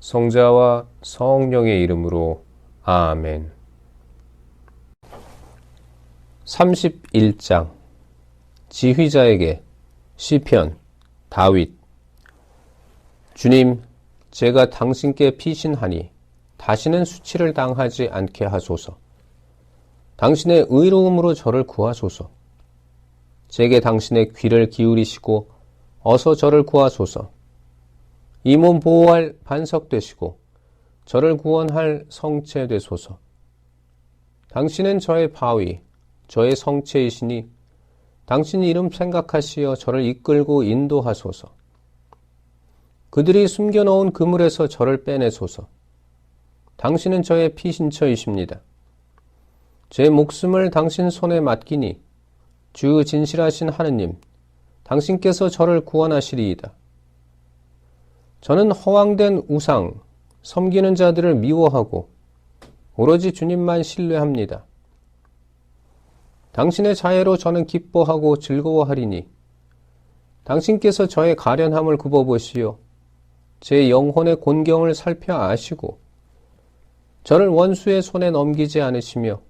성자와 성령의 이름으로 아멘. 31장 지휘자에게 시편 다윗 주님 제가 당신께 피신하니 다시는 수치를 당하지 않게 하소서. 당신의 의로움으로 저를 구하소서. 제게 당신의 귀를 기울이시고 어서 저를 구하소서. 이 몸 보호할 반석 되시고 저를 구원할 성체 되소서. 당신은 저의 바위, 저의 성체이시니 당신 이름 생각하시어 저를 이끌고 인도하소서. 그들이 숨겨놓은 그물에서 저를 빼내소서. 당신은 저의 피신처이십니다. 제 목숨을 당신 손에 맡기니 주 진실하신 하느님, 당신께서 저를 구원하시리이다. 저는 허황된 우상, 섬기는 자들을 미워하고 오로지 주님만 신뢰합니다. 당신의 자애로 저는 기뻐하고 즐거워하리니 당신께서 저의 가련함을 굽어보시어 제 영혼의 곤경을 살펴 아시고 저를 원수의 손에 넘기지 않으시며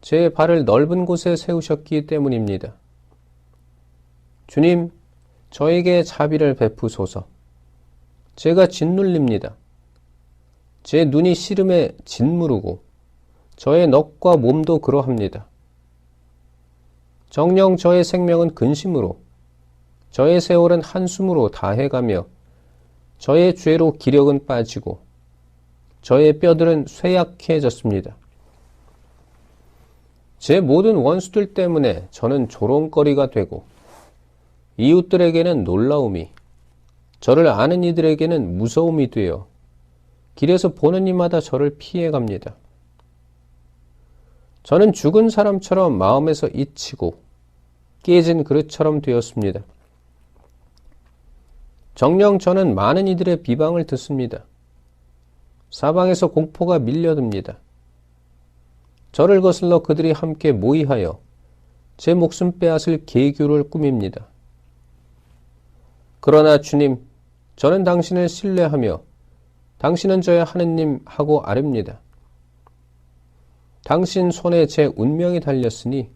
제 발을 넓은 곳에 세우셨기 때문입니다. 주님, 저에게 자비를 베푸소서. 제가 짓눌립니다. 제 눈이 시름에 짓무르고 저의 넋과 몸도 그러합니다. 정령 저의 생명은 근심으로 저의 세월은 한숨으로 다해가며 저의 죄로 기력은 빠지고 저의 뼈들은 쇠약해졌습니다. 제 모든 원수들 때문에 저는 조롱거리가 되고 이웃들에게는 놀라움이 저를 아는 이들에게는 무서움이 되어 길에서 보는 이마다 저를 피해 갑니다. 저는 죽은 사람처럼 마음에서 잊히고 깨진 그릇처럼 되었습니다. 정령 저는 많은 이들의 비방을 듣습니다. 사방에서 공포가 밀려듭니다. 저를 거슬러 그들이 함께 모의하여 제 목숨 빼앗을 계교를 꾸밉니다. 그러나 주님, 저는 당신을 신뢰하며 당신은 저의 하느님 하고 아릅니다. 당신 손에 제 운명이 달렸으니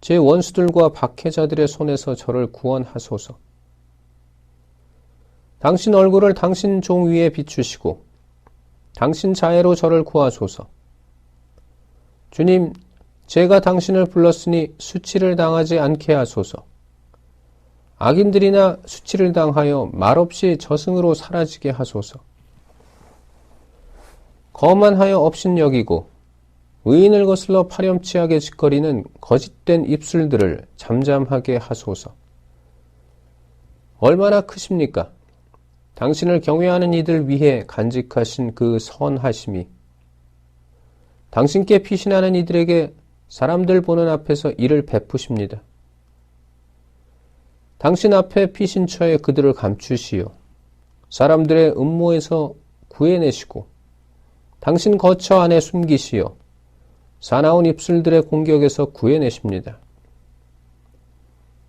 제 원수들과 박해자들의 손에서 저를 구원하소서. 당신 얼굴을 당신 종 위에 비추시고 당신 자애로 저를 구하소서. 주님, 제가 당신을 불렀으니 수치를 당하지 않게 하소서. 악인들이나 수치를 당하여 말없이 저승으로 사라지게 하소서. 거만하여 없인 여기고 의인을 거슬러 파렴치하게 짓거리는 거짓된 입술들을 잠잠하게 하소서. 얼마나 크십니까? 당신을 경외하는 이들 위해 간직하신 그 선하심이 당신께 피신하는 이들에게 사람들 보는 앞에서 이를 베푸십니다. 당신 앞에 피신처에 그들을 감추시어 사람들의 음모에서 구해내시고 당신 거처 안에 숨기시어 사나운 입술들의 공격에서 구해내십니다.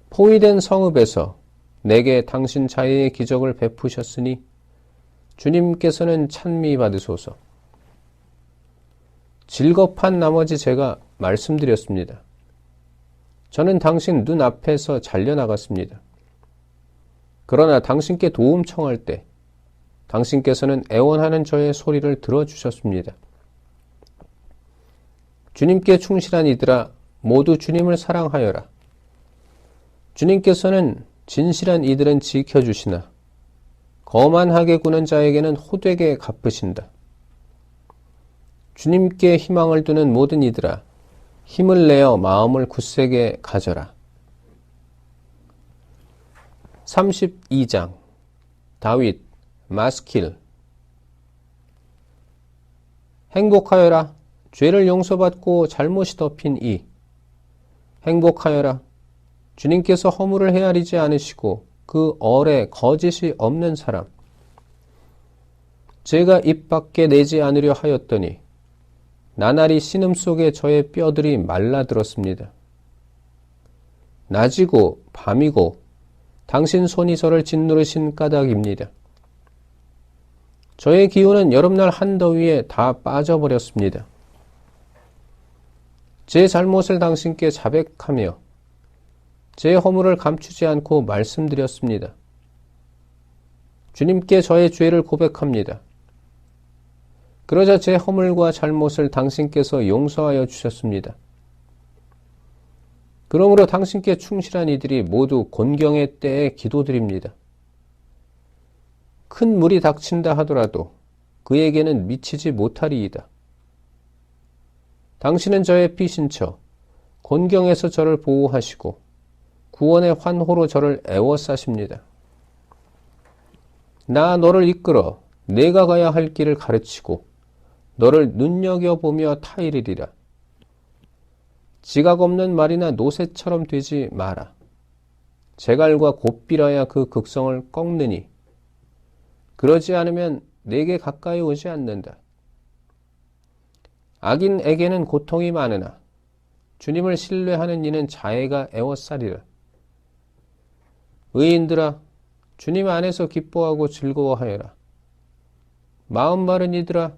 포위된 성읍에서 내게 당신 자애의 기적을 베푸셨으니 주님께서는 찬미 받으소서. 질겁한 나머지 제가 말씀드렸습니다. 저는 당신 눈 앞에서 잘려나갔습니다. 그러나 당신께 도움 청할 때 당신께서는 애원하는 저의 소리를 들어주셨습니다. 주님께 충실한 이들아 모두 주님을 사랑하여라. 주님께서는 진실한 이들은 지켜주시나 거만하게 구는 자에게는 호되게 갚으신다. 주님께 희망을 두는 모든 이들아 힘을 내어 마음을 굳세게 가져라. 32장 다윗 마스킬 행복하여라. 죄를 용서받고 잘못이 덮인 이. 행복하여라. 주님께서 허물을 헤아리지 않으시고 그 얼에 거짓이 없는 사람. 제가 입 밖에 내지 않으려 하였더니 나날이 신음 속에 저의 뼈들이 말라들었습니다. 낮이고 밤이고 당신 손이 저를 짓누르신 까닭입니다. 저의 기운은 여름날 한더위에 다 빠져버렸습니다. 제 잘못을 당신께 자백하며 제 허물을 감추지 않고 말씀드렸습니다. 주님께 저의 죄를 고백합니다. 그러자 제 허물과 잘못을 당신께서 용서하여 주셨습니다. 그러므로 당신께 충실한 이들이 모두 곤경의 때에 기도드립니다. 큰 물이 닥친다 하더라도 그에게는 미치지 못하리이다. 당신은 저의 피신처, 곤경에서 저를 보호하시고 구원의 환호로 저를 애워싸십니다. 나 너를 이끌어 내가 가야 할 길을 가르치고 너를 눈여겨보며 타이르리라. 지각 없는 말이나 노새처럼 되지 마라. 제갈과 곱비라야 그 극성을 꺾느니 그러지 않으면 내게 가까이 오지 않는다. 악인에게는 고통이 많으나 주님을 신뢰하는 이는 자애가 애워싸리라. 의인들아 주님 안에서 기뻐하고 즐거워하여라. 마음 마른 이들아